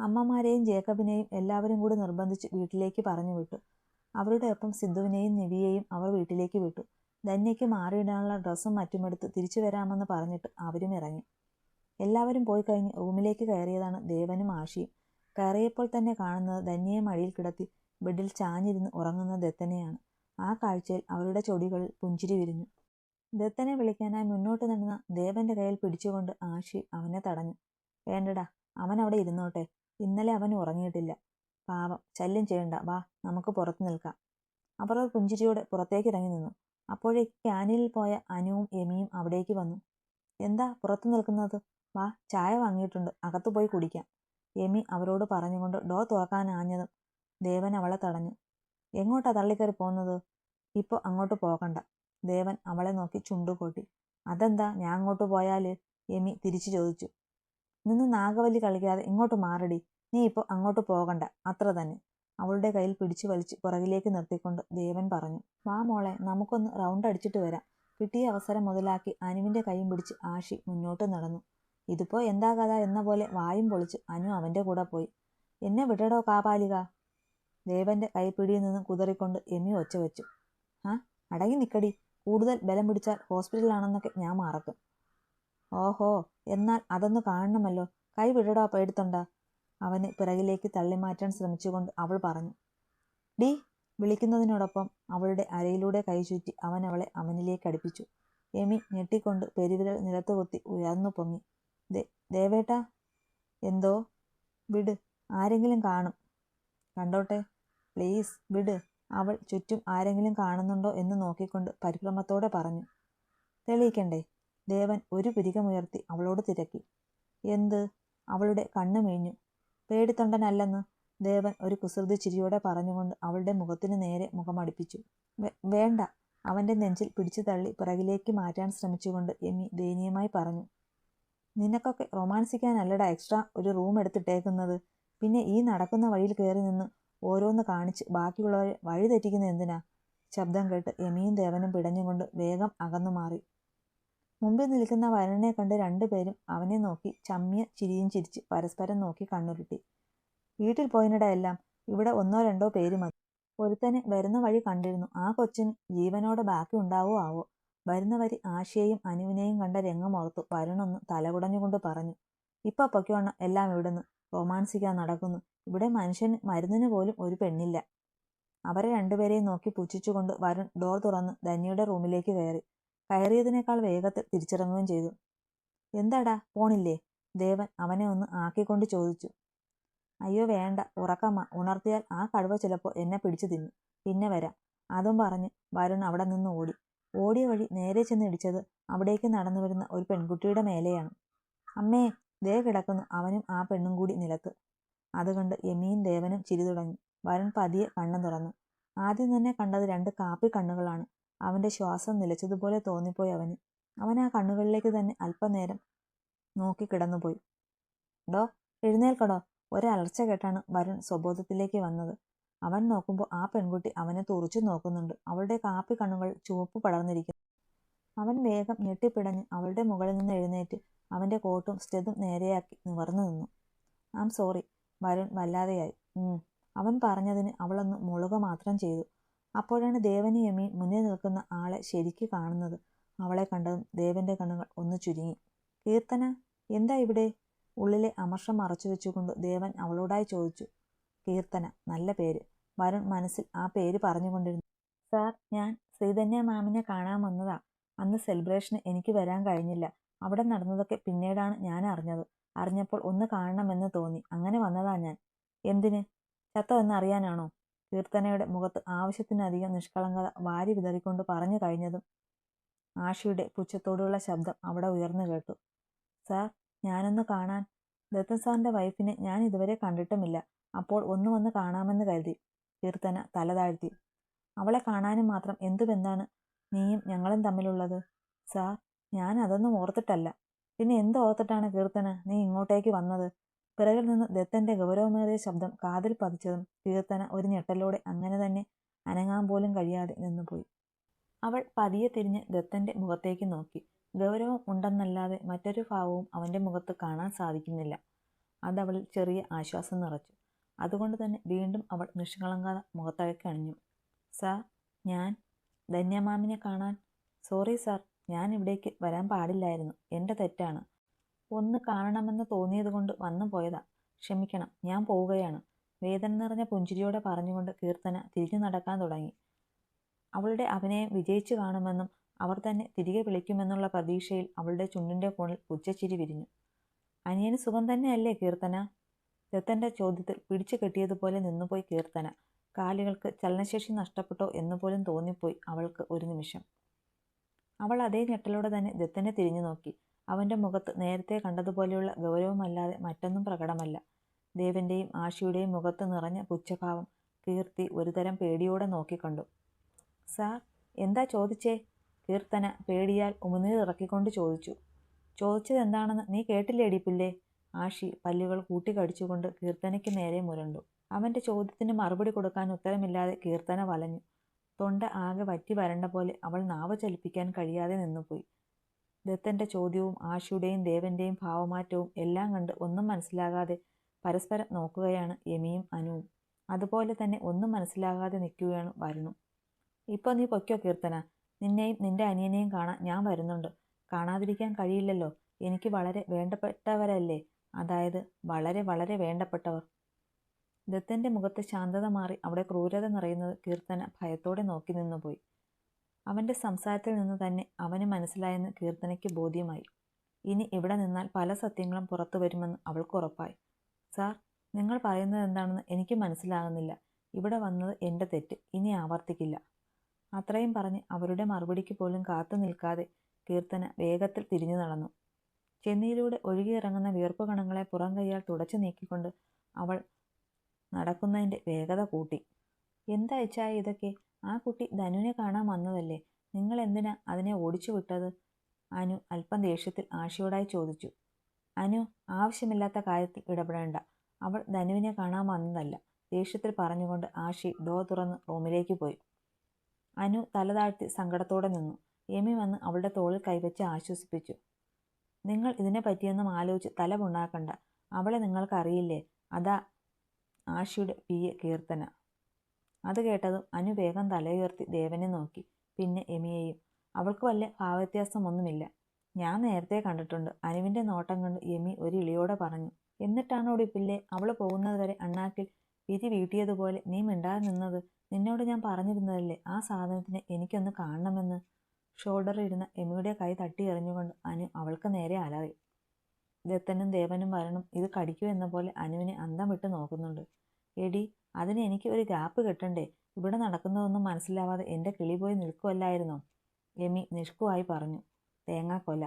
അമ്മമാരെയും ജേക്കബിനെയും എല്ലാവരും കൂടി നിർബന്ധിച്ച് വീട്ടിലേക്ക് പറഞ്ഞു വിട്ടു. അവരുടെ ഒപ്പം സിദ്ധുവിനെയും നിവിയെയും അവർ വീട്ടിലേക്ക് വിട്ടു. ധന്യയ്ക്ക് മാറിയിടാനുള്ള ഡ്രസ്സും മറ്റുമെടുത്ത് തിരിച്ചു വരാമെന്ന് പറഞ്ഞിട്ട് അവരും ഇറങ്ങി. എല്ലാവരും പോയി കഴിഞ്ഞ് റൂമിലേക്ക് കയറിയതാണ് ദേവനും ആഷിയും കയറിയപ്പോൾ തന്നെ കാണുന്നത് ധന്യയെ മടിയിൽ കിടത്തി ബെഡിൽ ചാഞ്ഞിരുന്ന് ഉറങ്ങുന്ന ദത്തനെയാണ്. ആ കാഴ്ചയിൽ അവരുടെ ചൊടികളിൽ പുഞ്ചിരി വിരിഞ്ഞു. ദത്തനെ വിളിക്കാനായി മുന്നോട്ട് നിന്ന ദേവന്റെ കയ്യിൽ പിടിച്ചുകൊണ്ട് ആഷി അവനെ തടഞ്ഞു. വേണ്ടടാ അവൻ അവിടെ ഇരുന്നോട്ടെ. ഇന്നലെ അവൻ ഉറങ്ങിയിട്ടില്ല. പാവം. ശല്യം ചെയ്യണ്ട. വാ നമുക്ക് പുറത്തു നിൽക്കാം. അവർ പുഞ്ചിരിയോടെ പുറത്തേക്ക് ഇറങ്ങി നിന്നു. അപ്പോഴേക്ക് ക്യാനീനിൽ പോയ അനുവും എമിയും അവിടേക്ക് വന്നു. എന്താ പുറത്തു നിൽക്കുന്നത്? വാ ചായ വാങ്ങിയിട്ടുണ്ട്. അകത്തു പോയി കുടിക്കാം. എമി അവരോട് പറഞ്ഞുകൊണ്ട് ഡോർ തുറക്കാനാഞ്ഞതും ദേവൻ അവളെ തടഞ്ഞു. എങ്ങോട്ടാ തള്ളിക്കയറി പോകുന്നത്? ഇപ്പോൾ അങ്ങോട്ട് പോകണ്ട. ദേവൻ അവളെ നോക്കി ചുണ്ടുകൂട്ടി. അതെന്താ? ഞാൻ അങ്ങോട്ട് പോയാൽ എമി തിരിച്ചു ചോദിച്ചു. നിന്ന് നാഗവല്ലി കളിക്കാതെ ഇങ്ങോട്ട് മാറടി. നീ ഇപ്പോൾ അങ്ങോട്ട് പോകണ്ട. അത്ര തന്നെ. അവളുടെ കയ്യിൽ പിടിച്ചു വലിച്ച് പുറകിലേക്ക് നിർത്തിക്കൊണ്ട് ദേവൻ പറഞ്ഞു വാ മോളെ നമുക്കൊന്ന് റൗണ്ട് അടിച്ചിട്ട് വരാം. കിട്ടിയ അവസരം മുതലാക്കി അനുവിന്റെ കൈയും പിടിച്ച് ആഷി മുന്നോട്ട് നടന്നു. ഇതിപ്പോൾ എന്താ കഥ? എന്ന പോലെ വായും പൊളിച്ച് അനു അവന്റെ കൂടെ പോയി. എന്നെ വിടടോ കാപാലിക. ദേവന്റെ കൈപ്പിടിയിൽ നിന്നും കുതറിക്കൊണ്ട് എമി ഒച്ച വെച്ചു. ആ അടങ്ങി നിക്കടി. കൂടുതൽ ബലം പിടിച്ചാൽ ഹോസ്പിറ്റലാണെന്നൊക്കെ ഞാൻ മറക്കും. ഓഹോ എന്നാൽ അതൊന്ന് കാണണമല്ലോ. കൈ വിടടാ പേടുത്തണ്ട. അവന് പിറകിലേക്ക് തള്ളിമാറ്റാൻ ശ്രമിച്ചുകൊണ്ട് അവൾ പറഞ്ഞു. ഡി വിളിക്കുന്നതിനോടൊപ്പം അവളുടെ അരയിലൂടെ കൈ ചുറ്റി അവൻ അവളെ അവനിലേക്ക് അടുപ്പിച്ചു. എമി ഞെട്ടിക്കൊണ്ട് പെരുവിരൽ നിലത്ത് കൊത്തി ഉയർന്നു പൊങ്ങി. ദേവേട്ട എന്തോ? വിട് ആരെങ്കിലും കാണും. കണ്ടോട്ടെ പ്ലീസ് വിട്. അവൾ ചുറ്റും ആരെങ്കിലും കാണുന്നുണ്ടോ എന്ന് നോക്കിക്കൊണ്ട് പരിഭ്രമത്തോടെ പറഞ്ഞു. തെളിയിക്കണ്ടേ? ദേവൻ ഒരു പിരികമുയർത്തി അവളോട് തിരക്കി. എന്ത്? അവളുടെ കണ്ണു മേഞ്ഞു. പേടിത്തൊണ്ടനല്ലെന്ന്? ദേവൻ ഒരു കുസൃതി ചിരിയോടെ പറഞ്ഞുകൊണ്ട് അവളുടെ മുഖത്തിന് നേരെ മുഖമടിപ്പിച്ചു. വേണ്ട. അവന്റെ നെഞ്ചിൽ പിടിച്ചു തള്ളി പിറകിലേക്ക് മാറ്റാൻ ശ്രമിച്ചുകൊണ്ട് എമ്മി ദയനീയമായി പറഞ്ഞു. നിനക്കൊക്കെ റൊമാൻസിക്കാനല്ലടാ എക്സ്ട്രാ ഒരു റൂം എടുത്തിട്ടേക്കുന്നത്. പിന്നെ ഈ നടക്കുന്ന വഴിയിൽ കയറി നിന്ന് ഓരോന്ന് കാണിച്ച് ബാക്കിയുള്ളവരെ വഴി തെറ്റിക്കുന്ന എന്തിനാ? ശബ്ദം കേട്ട് എമിയും ദേവനും പിടഞ്ഞുകൊണ്ട് വേഗം അകന്നു മാറി മുമ്പിൽ നിൽക്കുന്ന വരനെ കണ്ട് രണ്ടുപേരും അവനെ നോക്കി ചമ്മിയ ചിരിയും ചിരിച്ച് പരസ്പരം നോക്കി കണ്ണുരുട്ടി. വീട്ടിൽ പോയിനിടയെല്ലാം ഇവിടെ ഒന്നോ രണ്ടോ പേര് മതി. ഒരുത്തനെ വരുന്ന വഴി കണ്ടിരുന്നു. ആ കൊച്ചിന് ജീവനോടെ ബാക്കി ഉണ്ടാവോ ആവോ? വരുന്ന വരി ആശയെയും അനുവിനെയും കണ്ട രംഗമോർത്തു വരുണൊന്ന് തലകുടഞ്ഞുകൊണ്ട് പറഞ്ഞു. ഇപ്പൊ പൊക്കോണം എല്ലാം ഇവിടുന്ന്. റൊമാൻസിക്കാൻ നടക്കുന്നു. ഇവിടെ മനുഷ്യന് മരുന്നിന് പോലും ഒരു പെണ്ണില്ല. അവരെ രണ്ടുപേരെയും നോക്കി പുച്ഛിച്ചുകൊണ്ട് വരുൺ ഡോർ തുറന്ന് ധന്യയുടെ റൂമിലേക്ക് കയറി. കയറിയതിനേക്കാൾ വേഗത്തിൽ തിരിച്ചിറങ്ങുകയും ചെയ്തു. എന്താടാ പോണില്ലേ? ദേവൻ അവനെ ഒന്ന് ആക്കിക്കൊണ്ട് ചോദിച്ചു. അയ്യോ വേണ്ട ഉറക്കമ്മ ഉണർത്തിയാൽ ആ കടുവ ചിലപ്പോൾ എന്നെ പിടിച്ചു തിന്നു. പിന്നെ വരാം. അതും പറഞ്ഞ് വരുൺ അവിടെ നിന്ന് ഓടി. ഓടിയ വഴി നേരെ ചെന്ന് ഇടിച്ചത് അവിടേക്ക് നടന്നു വരുന്ന ഒരു പെൺകുട്ടിയുടെ മേലെയാണ്. അമ്മേ ദേ കിടക്കുന്നു. അവനും ആ പെണ്ണും കൂടി നിലത്ത്. അതുകൊണ്ട് യമിയും ദേവനും ചിരി തുടങ്ങി. വരുൺ പതിയെ കണ്ണു തുറന്നു. ആദ്യം തന്നെ കണ്ടത് രണ്ട് കാപ്പി കണ്ണുകളാണ്. അവന്റെ ശ്വാസം നിലച്ചതുപോലെ തോന്നിപ്പോയി അവന്. അവൻ ആ കണ്ണുകളിലേക്ക് തന്നെ അല്പനേരം നോക്കി കിടന്നുപോയി. ഡോ എഴുന്നേൽക്കടോ. ഒരലർച്ച കേട്ടാണ് വരുൺ സ്വബോധത്തിലേക്ക് വന്നത്. അവൻ നോക്കുമ്പോൾ ആ പെൺകുട്ടി അവനെ തുറച്ചു നോക്കുന്നുണ്ട്. അവളുടെ കാപ്പി കണ്ണുകൾ ചുവപ്പ് പടർന്നിരിക്കുന്നു. അവൻ വേഗം ഞെട്ടിപ്പിടഞ്ഞ് അവളുടെ മുകളിൽ നിന്ന് എഴുന്നേറ്റ് അവന്റെ കോട്ടും സ്റ്റെതും നേരെയാക്കി നിവർന്നു നിന്നു. ആം സോറി വരുൺ വല്ലാതെയായി. അവൻ പറഞ്ഞതിന് അവളൊന്ന് മുളുക മാത്രം ചെയ്തു. അപ്പോഴാണ് ദേവനെ യമി മുന്നിൽ നിൽക്കുന്ന ആളെ ശരിക്ക് കാണുന്നത്. അവളെ കണ്ടതും ദേവന്റെ കണ്ണുകൾ ഒന്ന് ചുരുങ്ങി. കീർത്തന എന്താ ഇവിടെ? ഉള്ളിലെ അമർഷം മറച്ചു വെച്ചുകൊണ്ട് ദേവൻ അവളോടായി ചോദിച്ചു. കീർത്തന നല്ല പേര്. വരുൺ മനസ്സിൽ ആ പേര് പറഞ്ഞുകൊണ്ടിരുന്നു. സാർ ഞാൻ ശ്രീധന്യ മാമിനെ കാണാൻ വന്നതാ. അന്ന് സെലിബ്രേഷന് എനിക്ക് വരാൻ കഴിഞ്ഞില്ല. അവിടെ നടന്നതൊക്കെ പിന്നീടാണ് ഞാൻ അറിഞ്ഞത്. അറിഞ്ഞപ്പോൾ ഒന്ന് കാണണമെന്ന് തോന്നി. അങ്ങനെ വന്നതാ ഞാൻ. എന്തിന്? ചത്തോ എന്നറിയാനാണോ? കീർത്തനയുടെ മുഖത്ത് ആവശ്യത്തിനധികം നിഷ്കളങ്കത വാരി വിതറിക്കൊണ്ട് പറഞ്ഞു കഴിഞ്ഞതും ആഷിയുടെ പുച്ഛത്തോടുള്ള ശബ്ദം അവിടെ ഉയർന്നു കേട്ടു. സാർ ഞാനൊന്ന് കാണാൻ. ദത്തൻ സാറിന്റെ വൈഫിനെ ഞാൻ ഇതുവരെ കണ്ടിട്ടുമില്ല. അപ്പോൾ ഒന്ന് വന്ന് കാണാമെന്ന് കരുതി. കീർത്തന തല താഴ്ത്തി. അവളെ കാണാനും മാത്രം എന്തു നീയും ഞങ്ങളും തമ്മിലുള്ളത്? സാർ ഞാൻ അതൊന്നും ഓർത്തിട്ടല്ല. പിന്നെ എന്ത് ഓർത്തിട്ടാണ് കീർത്തന നീ ഇങ്ങോട്ടേക്ക് വന്നത്? പിറകിൽ നിന്ന് ദത്തന്റെ ഗൗരവമേറിയ ശബ്ദം കാതിൽ പതിച്ചതും കീർത്തന ഒരു ഞെട്ടലോടെ അങ്ങനെ തന്നെ അനങ്ങാൻ പോലും കഴിയാതെ നിന്നുപോയി. അവൾ പതിയെ തിരിഞ്ഞ് ദത്തന്റെ മുഖത്തേക്ക് നോക്കി. ഗൗരവം ഉണ്ടെന്നല്ലാതെ മറ്റൊരു ഭാവവും അവന്റെ മുഖത്ത് കാണാൻ സാധിക്കുന്നില്ല. അതവളിൽ ചെറിയ ആശ്വാസം നിറച്ചു. അതുകൊണ്ട് തന്നെ വീണ്ടും അവൾ നിഷ്കളങ്കാത മുഖത്തേക്ക് അണിഞ്ഞു. സാർ ഞാൻ ധന്യമാമിനെ കാണാൻ. സോറി സാർ ഞാൻ ഇവിടേക്ക് വരാൻ പാടില്ലായിരുന്നു. എന്റെ തെറ്റാണ്. ഒന്ന് കാണണമെന്ന് തോന്നിയതുകൊണ്ട് വന്നു പോയതാ. ക്ഷമിക്കണം ഞാൻ പോവുകയാണ്. വേദന നിറഞ്ഞ പുഞ്ചിരിയോടെ പറഞ്ഞുകൊണ്ട് കീർത്തന തിരിഞ്ഞു നടക്കാൻ തുടങ്ങി. അവളുടെ അഭിനയം വിജയിച്ചു കാണുമെന്നും അവർ തന്നെ തിരികെ വിളിക്കുമെന്നുള്ള പ്രതീക്ഷയിൽ അവളുടെ ചുണ്ടിന്റെ കോണിൽ ഉച്ചച്ചിരി വിരിഞ്ഞു. അനിയന് സുഖം തന്നെയല്ലേ കീർത്തന? ദത്തന്റെ ചോദ്യത്തിൽ പിടിച്ചു കെട്ടിയതുപോലെ നിന്നുപോയി കീർത്തന. കാലുകൾക്ക് ചലനശേഷി നഷ്ടപ്പെട്ടോ എന്നുപോലും തോന്നിപ്പോയി അവൾക്ക് ഒരു നിമിഷം. അവൾ അതേ ഞെട്ടലോടെ തന്നെ ദത്തനെ തിരിഞ്ഞു നോക്കി. അവന്റെ മുഖത്ത് നേരത്തെ കണ്ടതുപോലെയുള്ള ഗൗരവമല്ലാതെ മറ്റൊന്നും പ്രകടമല്ല. ദേവന്റെയും ആഷിയുടെയും മുഖത്ത് നിറഞ്ഞ പുച്ഛഭാവം കീർത്തി ഒരുതരം പേടിയോടെ നോക്കിക്കണ്ടു. സാർ എന്താ ചോദിച്ചേ? കീർത്തന പേടിയാൽ ഉമനീർ ഇറക്കിക്കൊണ്ട് ചോദിച്ചു. ചോദിച്ചത് എന്താണെന്ന് നീ കേട്ടില്ലേ പില്ലേ ആഷി പല്ലുകൾ കൂട്ടിക്കടിച്ചുകൊണ്ട് കീർത്തനയ്ക്ക് നേരെ മുരണ്ടു. അവന്റെ ചോദ്യത്തിന് മറുപടി കൊടുക്കാൻ ഉത്തരമില്ലാതെ കീർത്തന വലഞ്ഞു. തൊണ്ട ആകെ വറ്റി വരണ്ട പോലെ അവൾ നാവ് ചലിപ്പിക്കാൻ കഴിയാതെ നിന്നുപോയി. ദത്തന്റെ ചോദ്യവും ആശയുടെയും ദേവന്റെയും ഭാവമാറ്റവും എല്ലാം കണ്ട് ഒന്നും മനസ്സിലാകാതെ പരസ്പരം നോക്കുകയാണ് യമിയും അനുവും. അതുപോലെ തന്നെ ഒന്നും മനസ്സിലാകാതെ നിൽക്കുകയാണ് വരുണും. ഇപ്പോൾ നീ പൊയ്ക്കോ കീർത്തന. നിന്നെയും നിന്റെ അനിയനെയും കാണാൻ ഞാൻ വരുന്നുണ്ട്. കാണാതിരിക്കാൻ കഴിയില്ലല്ലോ. എനിക്ക് വളരെ വേണ്ടപ്പെട്ടവരല്ലേ? അതായത് വളരെ വളരെ വേണ്ടപ്പെട്ടവർ. ദത്തന്റെ മുഖത്ത് ശാന്തത മാറി അവിടെ ക്രൂരത നിറയുന്നത് കീർത്തന ഭയത്തോടെ നോക്കി നിന്നുപോയി. അവന്റെ സംസാരത്തിൽ നിന്ന് തന്നെ അവന് മനസ്സിലായെന്ന് കീർത്തനയ്ക്ക് ബോധ്യമായി. ഇനി ഇവിടെ നിന്നാൽ പല സത്യങ്ങളും പുറത്തു വരുമെന്ന് അവൾക്ക് ഉറപ്പായി. സാർ നിങ്ങൾ പറയുന്നത് എന്താണെന്ന് എനിക്ക് മനസ്സിലാകുന്നില്ല. ഇവിടെ വന്നത് എന്റെ തെറ്റ്. ഇനി ആവർത്തിക്കില്ല അത്രയും പറഞ്ഞ് അവരുടെ മറുപടിക്ക് പോലും കാത്തു നിൽക്കാതെ കീർത്തന വേഗത്തിൽ തിരിഞ്ഞു നടന്നു. ചെന്നിയിലൂടെ ഒഴുകിയിറങ്ങുന്ന വിയർപ്പ് കണങ്ങളെ പുറം കൈയാൽ തുടച്ചു നീക്കിക്കൊണ്ട് അവൾ നടക്കുന്നതിന്റെ വേഗത കൂട്ടി. എന്താ ഇച്ചായ ഇതൊക്കെ? ആ കുട്ടി ധനുവിനെ കാണാൻ വന്നതല്ലേ? നിങ്ങൾ എന്തിനാ അതിനെ ഓടിച്ചു വിട്ടത്? അനു അല്പം ദേഷ്യത്തിൽ ആശയോടായി ചോദിച്ചു. അനു ആവശ്യമില്ലാത്ത കാര്യത്തിൽ ഇടപെടേണ്ട. അവൾ ധനുവിനെ കാണാൻ വന്നതല്ല. ദേഷ്യത്തിൽ പറഞ്ഞുകൊണ്ട് ആഷി ഡോ തുറന്ന് റൂമിലേക്ക് പോയി. അനു തലതാഴ്ത്തി സങ്കടത്തോടെ നിന്നു. എമി വന്ന് അവളുടെ തോളിൽ കൈവച്ച് ആശ്വസിപ്പിച്ചു. നിങ്ങൾ ഇതിനെ പറ്റിയൊന്നും ആലോചിച്ച് തല പുണ്ണാക്കണ്ട. അവളെ നിങ്ങൾക്കറിയില്ലേ? അതാ ആഷിയുടെ പി എ കീർത്തന. അത് കേട്ടതും അനു വേഗം തലയുയർത്തി ദേവനെ നോക്കി. പിന്നെ എമിയെയും അവൾക്ക് വല്ല ഭാവവ്യത്യാസമൊന്നുമില്ല. ഞാൻ നേരത്തെ കണ്ടിട്ടുണ്ട്. അനുവിന്റെ നോട്ടം കണ്ട് യമി ഒരു ഇളിയോടെ പറഞ്ഞു എന്നിട്ടാണോടി പിള്ളെ അവൾ പോകുന്നത് വരെ അണ്ണാക്കിൽ വിധി വീട്ടിയതുപോലെ നീ മിണ്ടാതെ നിന്നത്? നിന്നോട് ഞാൻ പറഞ്ഞിരുന്നതല്ലേ ആ സാധനത്തിന് എനിക്കൊന്ന് കാണണമെന്ന് ഷോൾഡറിൽ ഇരുന്ന എമിയുടെ കൈ തട്ടി എറിഞ്ഞുകൊണ്ട് അനു അവൾക്ക് നേരെ അലറി. ദത്തനും ദേവനും വരണം ഇത് കടിക്കൂ എന്ന പോലെ അനുവിനെ അന്തം വിട്ട് നോക്കുന്നുണ്ട്. എടി അതിന് എനിക്ക് ഒരു ഗ്യാപ്പ് കിട്ടണ്ടേ? ഇവിടെ നടക്കുന്നതൊന്നും മനസ്സിലാവാതെ എന്റെ കിളി പോയി നിൽക്കുമല്ലായിരുന്നോ എമി നിഷ്കുവായി പറഞ്ഞു. തേങ്ങാക്കൊല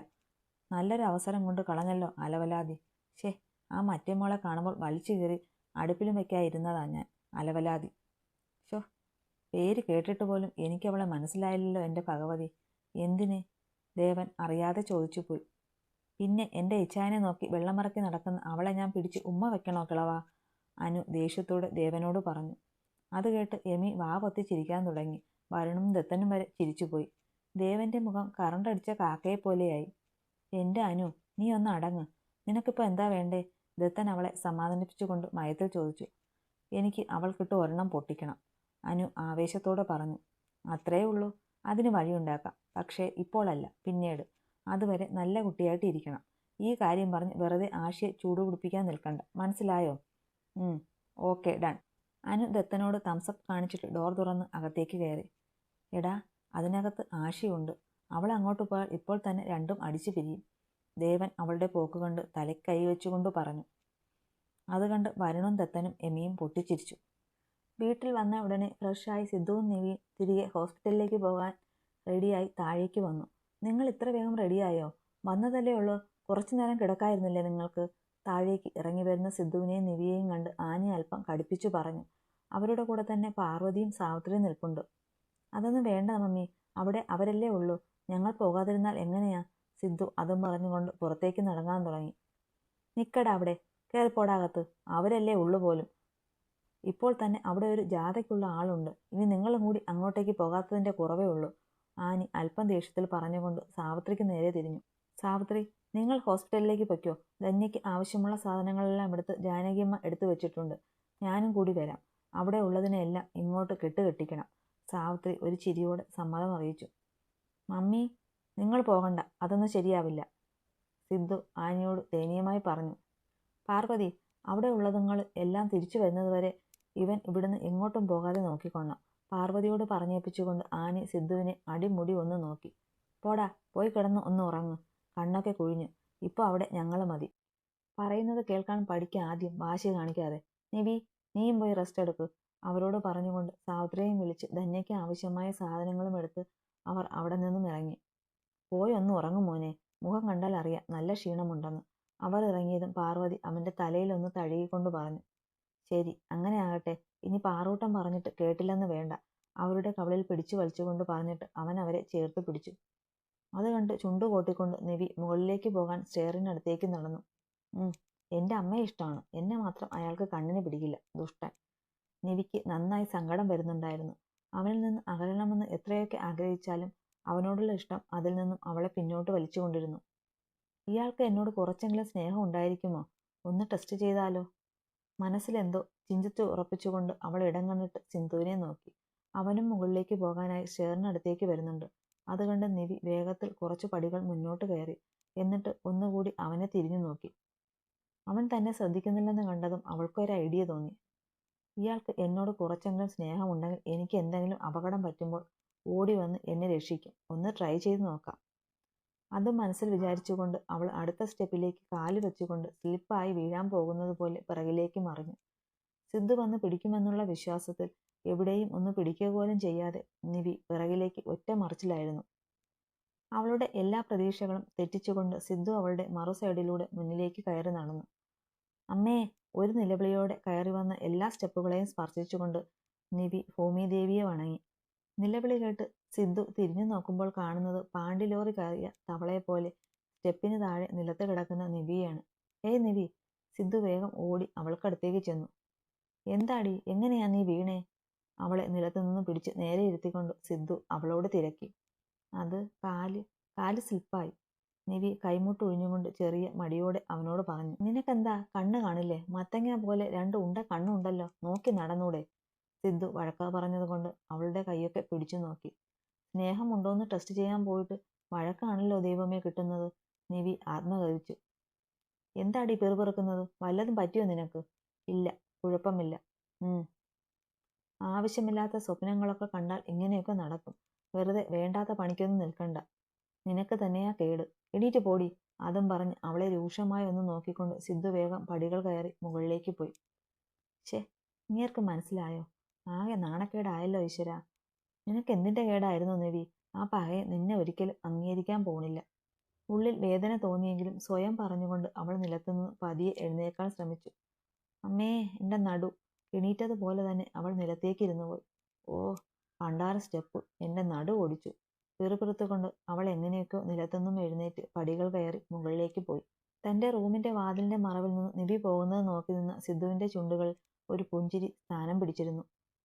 നല്ലൊരു അവസരം കൊണ്ട് കളഞ്ഞല്ലോ അലവലാതി. ഷേ ആ മറ്റേ മോളെ കാണുമ്പോൾ വലിച്ചു കയറി അടുപ്പിലും വെക്കാതിരുന്നതാ ഞാൻ അലവലാതി. ഷോ പേര് കേട്ടിട്ട് പോലും എനിക്കവളെ മനസ്സിലായില്ലല്ലോ എന്റെ ഭഗവതി. എന്തിന്? ദേവൻ അറിയാതെ ചോദിച്ചു പോയി പിന്നെ എന്റെ ഇച്ഛായനെ നോക്കി വെള്ളമറക്കി നടക്കുന്ന അവളെ ഞാൻ പിടിച്ച് ഉമ്മ വെക്കണോ കിളവാ? അനു ദേഷ്യത്തോടെ ദേവനോട് പറഞ്ഞു. അത് കേട്ട് യമി വാ പൊത്തി ചിരിക്കാൻ തുടങ്ങി. വരുണും ദത്തനും വരെ ചിരിച്ചുപോയി. ദേവന്റെ മുഖം കറണ്ടടിച്ച കാക്കയെ പോലെയായി. എന്റെ അനു നീ ഒന്ന് അടങ്ങ്. നിനക്കിപ്പോൾ എന്താ വേണ്ടേ? ദത്തൻ അവളെ സമാധാനിപ്പിച്ചുകൊണ്ട് മയത്തിൽ ചോദിച്ചു. എനിക്ക് അവൾക്കിട്ട് ഒരെണ്ണം പൊട്ടിക്കണം അനു ആവേശത്തോടെ പറഞ്ഞു. അത്രയേ ഉള്ളൂ. അതിന് വഴിയുണ്ടാക്കാം. പക്ഷേ ഇപ്പോഴല്ല പിന്നീട്. അതുവരെ നല്ല കുട്ടിയായിട്ട് ഇരിക്കണം ഈ കാര്യം പറഞ്ഞ് വെറുതെ ആശയെ ചൂടുപിടിപ്പിക്കാൻ നിൽക്കണ്ട. മനസ്സിലായോ? Okay done. അനു ദത്തനോട് തംസപ്പ് കാണിച്ചിട്ട് ഡോർ തുറന്ന് അകത്തേക്ക് കയറി. എടാ അതിനകത്ത് ആശയുണ്ട്. അവൾ അങ്ങോട്ട് പോയാൽ ഇപ്പോൾ തന്നെ രണ്ടും അടിച്ചു പിരിയും. ദേവൻ അവളുടെ പോക്ക് കണ്ട് തലക്കൈ കൈവച്ചുകൊണ്ട് പറഞ്ഞു. അത് കണ്ട് വരുണും ദത്തനും എമിയും പൊട്ടിച്ചിരിച്ചു. വീട്ടിൽ വന്ന ഉടനെ ഫ്രഷായി സിദ്ധുവും നിവിയും തിരികെ ഹോസ്പിറ്റലിലേക്ക് പോകാൻ റെഡിയായി താഴേക്ക് വന്നു. നിങ്ങൾ ഇത്ര വേഗം റെഡിയായോ വന്നതല്ലേ ഉള്ളൂ. കുറച്ചു നേരം കിടക്കായിരുന്നില്ലേ നിങ്ങൾക്ക്? താഴേക്ക് ഇറങ്ങി വരുന്ന സിദ്ധുവിനെയും നിവിയെയും കണ്ട് ആനി അല്പം കടുപ്പിച്ചു പറഞ്ഞു. അവരുടെ കൂടെ തന്നെ പാർവതിയും സാവിത്രിയും നിൽപ്പുണ്ട്. അതൊന്നും വേണ്ട മമ്മി അവിടെ അവരല്ലേ ഉള്ളൂ. ഞങ്ങൾ പോകാതിരുന്നാൽ എങ്ങനെയാ? സിദ്ധു അതും പറഞ്ഞുകൊണ്ട് പുറത്തേക്ക് നടങ്ങാൻ തുടങ്ങി. നിക്കട അവിടെ കയറിപ്പോടാകത്ത് അവരല്ലേ ഉള്ളു പോലും. ഇപ്പോൾ തന്നെ അവിടെ ഒരു ജാഥയ്ക്കുള്ള ആളുണ്ട്. ഇനി നിങ്ങളും കൂടി അങ്ങോട്ടേക്ക് പോകാത്തതിന്റെ കുറവേ ഉള്ളൂ. ആനി അല്പം ദേഷ്യത്തിൽ പറഞ്ഞുകൊണ്ട് സാവിത്രിക്ക് നേരെ തിരിഞ്ഞു. സാവിത്രി നിങ്ങൾ ഹോസ്പിറ്റലിലേക്ക് പൊയ്ക്കോ. ധന്യയ്ക്ക് ആവശ്യമുള്ള സാധനങ്ങളെല്ലാം എടുത്ത് ജാനകിയമ്മ എടുത്തു വെച്ചിട്ടുണ്ട്. ഞാനും കൂടി വരാം. അവിടെ ഉള്ളതിനെല്ലാം ഇങ്ങോട്ട് കെട്ടുകെട്ടിക്കണം. സാവിത്രി ഒരു ചിരിയോടെ സമ്മതം അറിയിച്ചു. മമ്മി നിങ്ങൾ പോകണ്ട. അതൊന്നും ശരിയാവില്ല. സിദ്ധു ആനിയോട് ദയനീയമായി പറഞ്ഞു. പാർവതി അവിടെ ഉള്ളതുങ്ങൾ എല്ലാം തിരിച്ചു വരുന്നതുവരെ ഇവൻ ഇവിടുന്ന് എങ്ങോട്ടും പോകാതെ നോക്കിക്കൊള്ളണം. പാർവതിയോട് പറഞ്ഞേപ്പിച്ചുകൊണ്ട് ആനി സിദ്ധുവിനെ അടിമുടി ഒന്ന് നോക്കി. പോടാ പോയി കിടന്ന് ഒന്ന് ഉറങ്ങ്. കണ്ണൊക്കെ കുഴിഞ്ഞു. ഇപ്പോൾ അവിടെ ഞങ്ങൾ മതി. പറയുന്നത് കേൾക്കാൻ പഠിക്കുക ആദ്യം വാശി കാണിക്കാതെ. നിവി നീയും പോയി റെസ്റ്റ് എടുക്ക്. അവരോട് പറഞ്ഞുകൊണ്ട് സാവിത്രിയെയും വിളിച്ച് ധന്യയ്ക്ക് ആവശ്യമായ സാധനങ്ങളും എടുത്ത് അവർ അവിടെ നിന്നും ഇറങ്ങി. പോയി ഒന്ന് ഉറങ്ങും മോനെ. മുഖം കണ്ടാൽ അറിയാം നല്ല ക്ഷീണമുണ്ടെന്ന്. അവർ ഇറങ്ങിയതും പാർവതി അവന്റെ തലയിലൊന്ന് തഴുകിക്കൊണ്ട് പറഞ്ഞു. ശരി അങ്ങനെ ആകട്ടെ. ഇനി പാറൂട്ടം പറഞ്ഞിട്ട് കേട്ടില്ലെന്ന് വേണ്ട. അവരുടെ കവളിൽ പിടിച്ചു വലിച്ചുകൊണ്ട് പറഞ്ഞിട്ട് അവൻ അവരെ ചേർത്ത് പിടിച്ചു. അത് കണ്ട് ചുണ്ടു കോട്ടിക്കൊണ്ട് നിവി മുകളിലേക്ക് പോകാൻ സ്റ്റെയറിനടുത്തേക്ക് നടന്നു. എന്റെ അമ്മയെ ഇഷ്ടമാണ്. എന്നെ മാത്രം അയാൾക്ക് കണ്ണിന് പിടിക്കില്ല. ദുഷ്ടൻ. നിവിക്ക് നന്നായി സങ്കടം വരുന്നുണ്ടായിരുന്നു. അവനിൽ നിന്ന് അകലണമെന്ന് എത്രയൊക്കെ ആഗ്രഹിച്ചാലും അവനോടുള്ള ഇഷ്ടം അതിൽ നിന്നും അവളെ പിന്നോട്ട് വലിച്ചുകൊണ്ടിരുന്നു. ഇയാൾക്ക് എന്നോട് കുറച്ചെങ്കിലും സ്നേഹം ഉണ്ടായിരിക്കുമോ? ഒന്ന് ടെസ്റ്റ് ചെയ്താലോ? മനസ്സിലെന്തോ ചിന്തിച്ച് ഉറപ്പിച്ചുകൊണ്ട് അവൾ ഇടം കണ്ടിട്ട് സിന്ധുവിനെ നോക്കി. അവനും മുകളിലേക്ക് പോകാനായി ഷെയറിനടുത്തേക്ക് വരുന്നുണ്ട്. അതുകണ്ട് നിവി വേഗത്തിൽ കുറച്ചു പടികൾ മുന്നോട്ട് കയറി. എന്നിട്ട് ഒന്നുകൂടി അവനെ തിരിഞ്ഞു നോക്കി. അവൻ തന്നെ ശ്രദ്ധിക്കുന്നില്ലെന്ന് കണ്ടതും അവൾക്കൊരു ഐഡിയ തോന്നി. ഇയാൾക്ക് എന്നോട് കുറച്ചെങ്കിലും സ്നേഹമുണ്ടെങ്കിൽ എനിക്ക് എന്തെങ്കിലും അപകടം പറ്റുമ്പോൾ ഓടി വന്ന് എന്നെ രക്ഷിക്കും. ഒന്ന് ട്രൈ ചെയ്ത് നോക്കാം. അത് മനസ്സിൽ വിചാരിച്ചുകൊണ്ട് അവൾ അടുത്ത സ്റ്റെപ്പിലേക്ക് കാൽ വെച്ചുകൊണ്ട് സ്ലിപ്പായി വീഴാൻ പോകുന്നത് പോലെ പിറകിലേക്ക് മറിഞ്ഞു. സിദ്ധു വന്ന് പിടിക്കുമെന്നുള്ള വിശ്വാസത്തിൽ എവിടെയും ഒന്ന് പിടിക്കുക പോലും ചെയ്യാതെ നിവി പിറകിലേക്ക് ഒറ്റ മറിച്ചിലായിരുന്നു. അവളുടെ എല്ലാ പ്രതീക്ഷകളും തെറ്റിച്ചുകൊണ്ട് സിദ്ധു അവളുടെ മറു സൈഡിലൂടെ മുന്നിലേക്ക് കയറി നടന്നു. അമ്മേ ഒരു നിലവിളിയോടെ കയറി വന്ന എല്ലാ സ്റ്റെപ്പുകളെയും സ്പർശിച്ചുകൊണ്ട് നിവി ഭൂമിദേവിയെ വണങ്ങി. നിലവിളി കേട്ട് സിദ്ധു തിരിഞ്ഞു നോക്കുമ്പോൾ കാണുന്നത് പാണ്ടിലോറി കയറിയ തവളയെപ്പോലെ സ്റ്റെപ്പിന് താഴെ നിലത്ത് കിടക്കുന്ന നിവിയാണ് ഏയ് നിവി സിദ്ധു വേഗം ഓടി അവൾക്കടുത്തേക്ക് ചെന്നു. എന്താടി എങ്ങനെയാ നീ വീണേ? അവളെ നിലത്ത് നിന്ന് പിടിച്ച് നേരെ ഇരുത്തിക്കൊണ്ട് സിദ്ധു അവളോട് തിരക്കി. അത് കാൽ കാൽ സ്ലിപ്പായി. നിവി കൈമുട്ട് ഒഴിഞ്ഞുകൊണ്ട് ചെറിയ മടിയോടെ അവനോട് പറഞ്ഞു നിനക്കെന്താ? കണ്ണ് കാണില്ലേ? മത്തങ്ങ പോലെ രണ്ട് ഉണ്ട കണ്ണുണ്ടല്ലോ നോക്കി നടന്നൂടെ? സിദ്ധു വഴക്ക പറഞ്ഞതുകൊണ്ട് അവളുടെ കൈയൊക്കെ പിടിച്ചു നോക്കി. സ്നേഹമുണ്ടോയെന്ന് ടെസ്റ്റ് ചെയ്യാൻ പോയിട്ട് വഴക്കാണല്ലോ ദൈവമേ കിട്ടുന്നത്. നിവി ആത്മകരിച്ചു എന്താടി പെറുപെറുക്കുന്നത്? വല്ലതും പറ്റിയോ നിനക്ക്? ഇല്ല. കുഴപ്പമില്ല. ആവശ്യമില്ലാത്ത സ്വപ്നങ്ങളൊക്കെ കണ്ടാൽ ഇങ്ങനെയൊക്കെ നടക്കും? വെറുതെ വേണ്ടാത്ത പണിക്കൊന്നും നിൽക്കണ്ട. നിനക്ക് തന്നെയാ കേട്. എണീറ്റ് പോടി. അതും പറഞ്ഞ് അവളെ രൂക്ഷമായി ഒന്ന് നോക്കിക്കൊണ്ട് സിദ്ധു വേഗം പടികൾ കയറി മുകളിലേക്ക് പോയി. ഛേ നീർക്ക് മനസ്സിലായോ? ആകെ നാണക്കേടായല്ലോ ഈശ്വര. നിനക്ക് എന്തിന്റെ കേടായിരുന്നു നിവി? ആ പകയെ നിന്നെ ഒരിക്കലും അംഗീകരിക്കാൻ പോണില്ല. ഉള്ളിൽ വേദന തോന്നിയെങ്കിലും സ്വയം പറഞ്ഞുകൊണ്ട് അവൾ നിലത്തുനിന്ന് പതിയെ എഴുന്നേക്കാൻ ശ്രമിച്ചു. അമ്മേ എന്റെ നടു. എണീറ്റതുപോലെ തന്നെ അവൾ നിലത്തേക്ക് ഇരുന്നു പോയി. ഓ പണ്ടാര സ്റ്റെപ്പ്. എന്റെ നടു ഓടിച്ചു. പിറുപിറുത്തുകൊണ്ട് അവൾ എങ്ങനെയൊക്കെയോ നിലത്തുനിന്നും എഴുന്നേറ്റ് പടികൾ കയറി മുകളിലേക്ക് പോയി. തന്റെ റൂമിന്റെ വാതിലിന്റെ മറവിൽ നിന്ന് നിവി പോകുന്നത് നോക്കി നിന്ന സിദ്ധുവിന്റെ ചുണ്ടുകൾ ഒരു പുഞ്ചിരി സ്ഥാനം പിടിച്ചിരുന്നു.